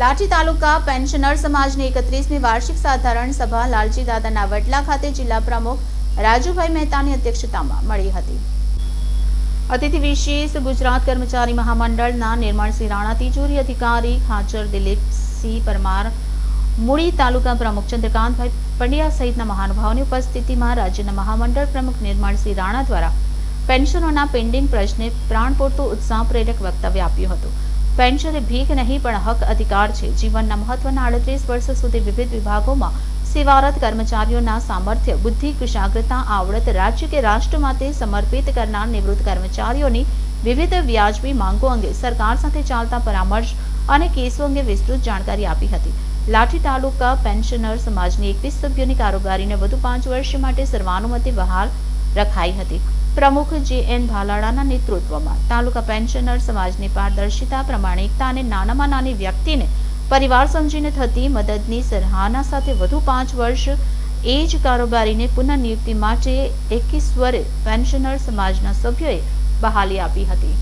લાઠી તાલુકા pensioner સમાજની એકત્રીસમી વાર્ષિક સાધારણ સભા લાલજી દાદાના વડલા ખાતે જિલ્લા પ્રમુખ રાજુભાઈ મહેતાની અધ્યક્ષતામાં મળી હતી. અતિથિ વિશેષ ગુજરાત કર્મચારી મહામંડળના નિર્મળસિંહ રાણા, તિજોરી અધિકારી ખાચર દિલીપસિંહ પરમાર મૂળી તાલુકા પ્રમુખ ચંદ્રકાંતભાઈ પંડ્યા સહિતના મહાનુભાવોની ઉપસ્થિતિમાં રાજ્યના મહામંડળ પ્રમુખ નિર્મળસિંહ રાણા દ્વારા પેન્શનોના પેન્ડિંગ પ્રશ્ને પ્રાણ પૂરતું ઉત્સાહ પ્રેરક વક્તવ્ય આપ્યું હતું. પેન્શન એ ભીખ નહીં પણ હક અધિકાર છે. જીવનના મહત્વના આડત્રીસ વર્ષ સુધી વિવિધ વિભાગોમાં સેવારત કર્મચારીઓના સામર્થ્ય, બુદ્ધિ, કુશાગ્રતા, આવડત, રાજ્ય કે રાષ્ટ્ર માટે સમર્પિત કરનાર નિવૃત્ત કર્મચારીઓની વિવિધ વ્યાજબી માંગો અંગે સરકાર સાથે ચાલતા પરામર્શ અને કેસો અંગે વિસ્તૃત જાણકારી આપી હતી. લાઠી તાલુકા પેન્શનર સમાજની એકવીસ સભ્યોની કારોબારીને વધુ પાંચ વર્ષ માટે સર્વાનુમતે બહાર રખાઈ હતી. પ્રમુખ જે એન ભાલાળાના નેતૃત્વમાં તાલુકા પેન્શનર સમાજની પારદર્શિતા પ્રમાણિકતા અને નાનામાં નાની વ્યક્તિને પરિવાર સમજીને થતી મદદની સરાહના સાથે વધુ પાંચ વર્ષ એ જ કારોબારીને પુનઃનિયુક્તિ માટે એકી સ્વરે પેન્શનર સમાજના સભ્યોએ બહાલી આપી હતી.